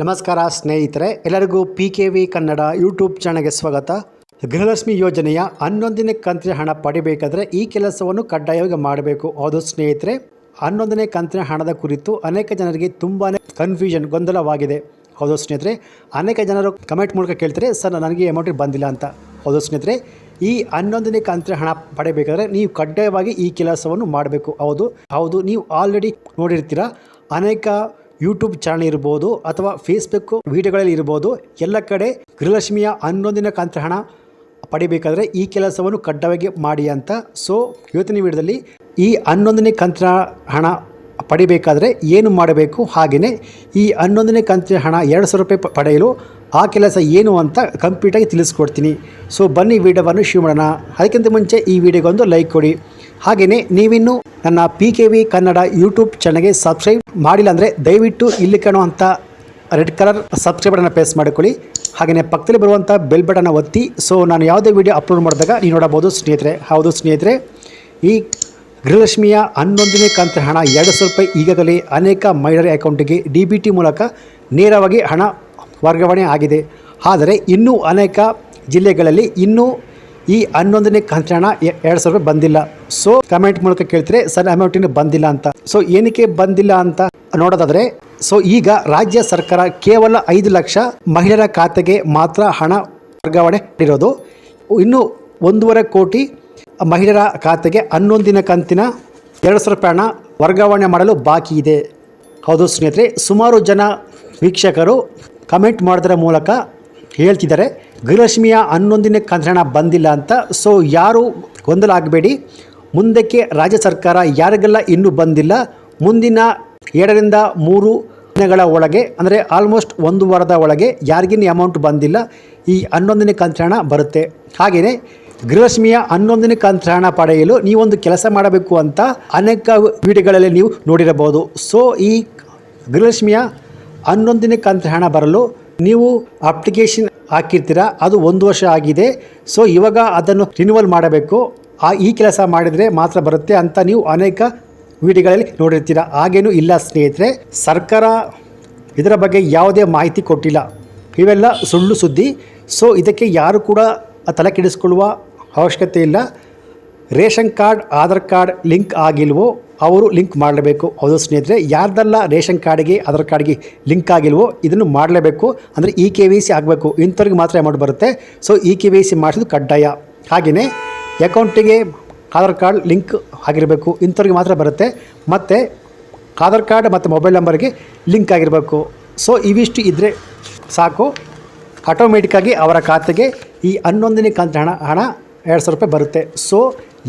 ನಮಸ್ಕಾರ ಸ್ನೇಹಿತರೆ, ಎಲ್ಲರಿಗೂ P K V Kannada YouTube ಚಾನಲ್ಗೆ ಸ್ವಾಗತ. ಗೃಹಲಕ್ಷ್ಮಿ ಯೋಜನೆಯ ಹನ್ನೊಂದನೇ ಕಂತಿನ ಹಣ ಪಡಿಬೇಕಾದ್ರೆ ಈ ಕೆಲಸವನ್ನು ಕಡ್ಡಾಯವಾಗಿ ಮಾಡಬೇಕು. ಹೌದು ಸ್ನೇಹಿತರೆ, ಹನ್ನೊಂದನೇ ಕಂತಿನ ಹಣದ ಕುರಿತು ಅನೇಕ ಜನರಿಗೆ ತುಂಬಾ ಕನ್ಫ್ಯೂಷನ್ ಗೊಂದಲವಾಗಿದೆ. ಹೌದು ಸ್ನೇಹಿತರೆ, ಅನೇಕ ಜನರು ಕಮೆಂಟ್ ಮೂಲಕ ಕೇಳ್ತಾರೆ, ಸರ್, ನನಗೆ ಅಮೌಂಟ್ ಬಂದಿಲ್ಲ ಅಂತ. ಹೌದು ಸ್ನೇಹಿತರೆ, ಈ ಹನ್ನೊಂದನೇ ಕಂತಿನ ಹಣ ಪಡೆಯಬೇಕಾದ್ರೆ ನೀವು ಕಡ್ಡಾಯವಾಗಿ ಈ ಕೆಲಸವನ್ನು ಮಾಡಬೇಕು. ಹೌದು ಹೌದು, ನೀವು ಆಲ್ರೆಡಿ ನೋಡಿರ್ತೀರ, ಅನೇಕ ಯೂಟ್ಯೂಬ್ ಚಾನಲ್ ಇರ್ಬೋದು ಅಥವಾ ಫೇಸ್ಬುಕ್ ವೀಡಿಯೋಗಳಲ್ಲಿ ಇರ್ಬೋದು, ಎಲ್ಲ ಕಡೆ ಗೃಹಲಕ್ಷ್ಮಿಯ ಹನ್ನೊಂದಿನ ಕಂತ್ರ ಹಣ ಪಡಿಬೇಕಾದ್ರೆ ಈ ಕೆಲಸವನ್ನು ಕಡ್ಡಾಯವಾಗಿ ಮಾಡಿ ಅಂತ. ಸೊ ಇವತ್ತಿನ ವಿಡಿಯೋದಲ್ಲಿ ಈ ಹನ್ನೊಂದನೇ ಕಂತಿನ ಹಣ ಪಡಿಬೇಕಾದ್ರೆ ಏನು ಮಾಡಬೇಕು? ಹಾಗೆಯೇ ಈ ಹನ್ನೊಂದನೇ ಕಂತಿನ ಹಣ ಎರಡು ಸಾವಿರ ರೂಪಾಯಿ ಪಡೆಯಲು ಆ ಕೆಲಸ ಏನು ಅಂತ ಕಂಪ್ಲೀಟಾಗಿ ತಿಳಿಸ್ಕೊಡ್ತೀನಿ. ಸೊ ಬನ್ನಿ ವಿಡಿಯೋವನ್ನು ಶುರು ಮಾಡೋಣ. ಅದಕ್ಕಿಂತ ಮುಂಚೆ ಈ ವಿಡಿಯೋಗೊಂದು ಲೈಕ್ ಕೊಡಿ. ಹಾಗೆಯೇ ನೀವಿನ್ನು ನನ್ನ P K V Kannada YouTube ಚಾನಲ್ಗೆ ಸಬ್ಸ್ಕ್ರೈಬ್ ಮಾಡಿಲ್ಲ ಅಂದರೆ ದಯವಿಟ್ಟು ಇಲ್ಲಿ ಕಾಣುವಂಥ ರೆಡ್ ಕಲರ್ ಸಬ್ಸ್ಕ್ರೈಬ್ ಬಟನ್ನ ಪ್ರೆಸ್ ಮಾಡಿಕೊಳ್ಳಿ. ಹಾಗೆಯೇ ಪಕ್ಕದಲ್ಲಿ ಬರುವಂಥ ಬೆಲ್ ಬಟನ್ನ ಒತ್ತಿ. ಸೊ ನಾನು ಯಾವುದೇ ವಿಡಿಯೋ ಅಪ್ಲೋಡ್ ಮಾಡಿದಾಗ ನೀವು ನೋಡಬಹುದು ಸ್ನೇಹಿತರೆ. ಹೌದು ಸ್ನೇಹಿತರೆ, ಈ ಗೃಹಲಕ್ಷ್ಮಿಯ ಹನ್ನೊಂದನೇ ಕಂತ ಹಣ ಎರಡು ಸಾವಿರ ರೂಪಾಯಿ ಈಗಾಗಲೇ ಅನೇಕ ಮಹಿಳೆಯರ ಅಕೌಂಟಿಗೆ ಡಿ ಬಿ ಟಿ ಮೂಲಕ ನೇರವಾಗಿ ಹಣ ವರ್ಗಾವಣೆ ಆಗಿದೆ. ಆದರೆ ಇನ್ನೂ ಅನೇಕ ಜಿಲ್ಲೆಗಳಲ್ಲಿ ಇನ್ನೂ ಈ ಹನ್ನೊಂದನೇ ಕಂತಿನ ಹಣ ಎರಡು ಸಾವಿರ ರೂಪಾಯಿ ಬಂದಿಲ್ಲ. ಸೊ ಕಮೆಂಟ್ ಮೂಲಕ ಕೇಳ್ತಾರೆ ಸರ್ ಅಮೌಂಟ್ ಬಂದಿಲ್ಲ ಅಂತ. ಸೊ ಏನಕ್ಕೆ ಬಂದಿಲ್ಲ ಅಂತ ನೋಡೋದಾದ್ರೆ ಸೊ ಈಗ ರಾಜ್ಯ ಸರ್ಕಾರ ಕೇವಲ ಐದು ಲಕ್ಷ ಮಹಿಳೆಯರ ಖಾತೆಗೆ ಮಾತ್ರ ಹಣ ವರ್ಗಾವಣೆ ಮಾಡಿರೋದು. ಇನ್ನು ಒಂದೂವರೆ ಕೋಟಿ ಮಹಿಳೆಯರ ಖಾತೆಗೆ ಹನ್ನೊಂದಿನ ಕಂತಿನ ಎರಡು ಸಾವಿರ ರೂಪಾಯಿ ಹಣ ವರ್ಗಾವಣೆ ಮಾಡಲು ಬಾಕಿ ಇದೆ. ಹೌದು ಸ್ನೇಹಿತರೆ, ಸುಮಾರು ಜನ ವೀಕ್ಷಕರು ಕಮೆಂಟ್ ಮಾಡೋದರ ಮೂಲಕ ಹೇಳ್ತಿದ್ದಾರೆ, ಗೃಹಲಕ್ಷ್ಮಿಯ ಹನ್ನೊಂದಿನ ಕಂತಿನ ಹಣ ಬಂದಿಲ್ಲ ಅಂತ. ಸೊ ಯಾರು ಗೊಂದಲ ಆಗಬೇಡಿ. ಮುಂದಕ್ಕೆ ರಾಜ್ಯ ಸರ್ಕಾರ ಯಾರಿಗೆಲ್ಲ ಇನ್ನೂ ಬಂದಿಲ್ಲ, ಮುಂದಿನ ಎರಡರಿಂದ ಮೂರು ದಿನಗಳ ಒಳಗೆ, ಅಂದರೆ ಆಲ್ಮೋಸ್ಟ್ ಒಂದು ವಾರದ ಒಳಗೆ ಯಾರಿಗಿನ ಅಮೌಂಟ್ ಬಂದಿಲ್ಲ, ಈ ಹನ್ನೊಂದನೇ ಕಂತ್ರಣ ಬರುತ್ತೆ. ಹಾಗೆಯೇ ಗೃಹಲಕ್ಷ್ಮಿಯ ಹನ್ನೊಂದನೇ ಕಂತ್ರಣ ಪಡೆಯಲು ನೀವೊಂದು ಕೆಲಸ ಮಾಡಬೇಕು ಅಂತ ಅನೇಕ ವಿಡಿಯೋಗಳಲ್ಲಿ ನೀವು ನೋಡಿರಬಹುದು. ಸೊ ಈ ಗೃಹಲಕ್ಷ್ಮಿಯ ಹನ್ನೊಂದನೇ ಕಂತ್ರಣ ಬರಲು ನೀವು ಅಪ್ಲಿಕೇಶನ್ ಹಾಕಿರ್ತೀರ? ಅದು ಒಂದು ವರ್ಷ ಆಗಿದೆ. ಸೊ ಇವಾಗ ಅದನ್ನು ರಿನ್ಯೂವಲ್ ಮಾಡಬೇಕು. ಆ ಈ ಕೆಲಸ ಮಾಡಿದರೆ ಮಾತ್ರ ಬರುತ್ತೆ ಅಂತ ನೀವು ಅನೇಕ ವಿಡಿಯೋಗಳಲ್ಲಿ ನೋಡಿರ್ತೀರ. ಹಾಗೇನೂ ಇಲ್ಲ ಸ್ನೇಹಿತರೆ, ಸರ್ಕಾರ ಇದರ ಬಗ್ಗೆ ಯಾವುದೇ ಮಾಹಿತಿ ಕೊಟ್ಟಿಲ್ಲ. ಇವೆಲ್ಲ ಸುಳ್ಳು ಸುದ್ದಿ. ಸೊ ಇದಕ್ಕೆ ಯಾರು ಕೂಡ ತಲೆ ಕೆಡಿಸ್ಕೊಳ್ಳುವ ಅವಶ್ಯಕತೆ ಇಲ್ಲ. Ration card, Aadhaar card link ಆಗಿಲ್ವೋ ಅವರು ಲಿಂಕ್ ಮಾಡಲೇಬೇಕು. ಹೌದು ಸ್ನೇಹಿತರೆ, ಯಾರ್ದೆಲ್ಲ ರೇಷನ್ ಕಾರ್ಡಿಗೆ, ಆಧಾರ್ ಕಾರ್ಡ್ಗೆ ಲಿಂಕ್ ಆಗಿಲ್ವೋ ಇದನ್ನು ಮಾಡಲೇಬೇಕು. ಅಂದರೆ ಇ ಕೆ ವಿ ಸಿ ಆಗಬೇಕು. ಇಂಥವ್ರಿಗೆ ಮಾತ್ರ ಅಮೌಂಟ್ ಬರುತ್ತೆ. So E K Y C ಮಾಡಿಸೋದು ಕಡ್ಡಾಯ. ಹಾಗೆಯೇ ಅಕೌಂಟಿಗೆ ಆಧಾರ್ ಕಾರ್ಡ್ ಲಿಂಕ್ ಆಗಿರಬೇಕು, ಇಂಥವ್ರಿಗೆ ಮಾತ್ರ ಬರುತ್ತೆ. ಮತ್ತು ಆಧಾರ್ ಕಾರ್ಡ್ ಮತ್ತು ಮೊಬೈಲ್ ನಂಬರ್ಗೆ ಲಿಂಕ್ ಆಗಿರಬೇಕು. ಸೊ ಇವಿಷ್ಟು ಇದ್ದರೆ ಸಾಕು. ಆಟೋಮೆಟಿಕ್ಕಾಗಿ ಅವರ ಖಾತೆಗೆ ಈ ಹನ್ನೊಂದನೇ ಕಂತಿನ ಹಣ ಹಣ ಎರಡು ಸಾವಿರ ರೂಪಾಯಿ ಬರುತ್ತೆ. ಸೊ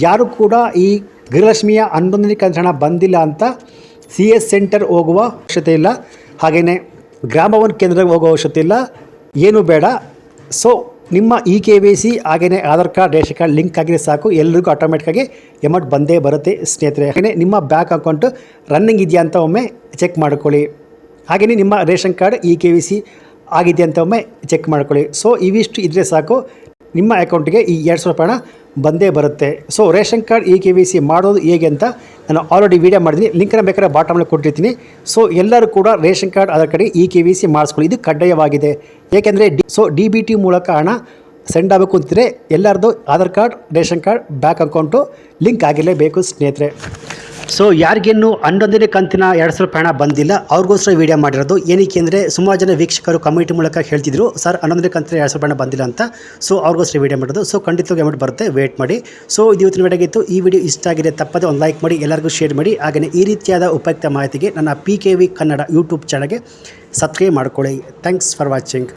ಯಾರು ಕೂಡ ಈ ಗೃಹಲಕ್ಷ್ಮಿಯ ಹನ್ನೊಂದನೇ ಕಂತಿನ ಹಣ ಬಂದಿಲ್ಲ ಅಂತ ಸಿ ಎಸ್ ಸೆಂಟರ್ ಹೋಗುವ ಅವಶ್ಯಕತೆ ಇಲ್ಲ. ಹಾಗೆಯೇ ಗ್ರಾಮವನ್ ಕೇಂದ್ರಕ್ಕೆ ಹೋಗುವ ಅವಶ್ಯಕತೆ ಇಲ್ಲ. ಏನೂ ಬೇಡ. ಸೊ ನಿಮ್ಮ ಇ ಕೆ ವಿ ಸಿ ಹಾಗೆಯೇ Aadhaar card, ration card link ಆಗಿದ್ರೆ ಸಾಕು. ಎಲ್ಲರಿಗೂ ಆಟೋಮೆಟಿಕ್ಕಾಗಿ ಅಮೌಂಟ್ ಬಂದೇ ಬರುತ್ತೆ ಸ್ನೇಹಿತರೆ. ಹಾಗೆಯೇ ನಿಮ್ಮ ಬ್ಯಾಂಕ್ ಅಕೌಂಟು ರನ್ನಿಂಗ್ ಇದೆಯಾ ಅಂತ ಒಮ್ಮೆ ಚೆಕ್ ಮಾಡ್ಕೊಳ್ಳಿ. ಹಾಗೆಯೇ ನಿಮ್ಮ ration card E K Y C ಆಗಿದೆಯಾ ಅಂತ ಒಮ್ಮೆ ಚೆಕ್ ಮಾಡ್ಕೊಳ್ಳಿ. ಸೊ, ಇವಿಷ್ಟು ಇದ್ದರೆ ಸಾಕು. ನಿಮ್ಮ ಅಕೌಂಟಿಗೆ ಈ ಎರಡು ಸಾವಿರ ರೂಪಾಯಿ ಬಂದೇ ಬರುತ್ತೆ. So ration card E K Y C ಮಾಡೋದು ಹೇಗೆ ಅಂತ ನಾನು ಆಲ್ರೆಡಿ ವೀಡಿಯೋ ಮಾಡಿದ್ದೀನಿ. ಲಿಂಕನ್ನ ಬೇಕಾದ್ರೆ ಬಾಟಮಲ್ಲಿ ಕೊಟ್ಟಿರ್ತೀನಿ. ಸೊ ಎಲ್ಲರೂ ಕೂಡ ರೇಷನ್ ಕಾರ್ಡ್ ಅದರ ಕಡೆ ಇ ಕೆ ವಿ ಸಿ ಮಾಡಿಸ್ಕೊಳ್ಳಿ. ಇದು ಕಡ್ಡಾಯವಾಗಿದೆ. ಏಕೆಂದರೆ D so D B T ಮೂಲಕ ಹಣ ಸೆಂಡ್ ಆಗಬೇಕು ಅಂತಿದ್ರೆ ಎಲ್ಲರದ್ದು Aadhaar card, ration card, bank account link ಆಗಿರಲೇಬೇಕು ಸ್ನೇಹಿತರೆ. ಸೊ ಯಾರಿಗೇನು ಹನ್ನೊಂದನೇ ಕಂತಿನ ಎರಡು ಸಾವಿರ ಹಣ ಬಂದಿಲ್ಲ, ಅವ್ರಿಗೋಸ್ಕರ ವಿಡಿಯೋ ಮಾಡಿರೋದು. ಏನಕ್ಕೆ ಅಂದರೆ, ಸುಮಾರು ಜನ ವೀಕ್ಷಕರು ಕಮಿಟಿ ಮೂಲಕ ಹೇಳ್ತಿದ್ರು, ಸರ್, ಹನ್ನೊಂದನೇ ಕಂತಿನ ಎರಡು ಸಾವಿರ ಹಣ ಬಂದಿಲ್ಲ ಅಂತ. ಸೊ ಅವ್ರಿಗೋಸ್ಕರ ವಿಡಿಯೋ ಮಾಡೋದು ಸೊ ಖಂಡಿತವಾಗಿ ಅಮೌಂಟ್ ಬರುತ್ತೆ. ವೇಟ್ ಮಾಡಿ. ಸೊ ಇದು ಇವತ್ತಿನ ವಿಡಿಯೋ ಈ ವಿಡಿಯೋ ಇಷ್ಟ ಆಗಿದೆ ತಪ್ಪದೆ ಒಂದು ಲೈಕ್ ಮಾಡಿ, ಎಲ್ಲರಿಗೂ ಶೇರ್ ಮಾಡಿ. ಹಾಗೆಯೇ ಈ ರೀತಿಯಾದ ಉಪಯುಕ್ತ ಮಾಹಿತಿಗೆ ನನ್ನ P K V Kannada YouTube ಚಾನಲ್ಗೆ ಸಬ್ಸ್ಕ್ರೈಬ್ ಮಾಡ್ಕೊಳ್ಳಿ. Thanks for watching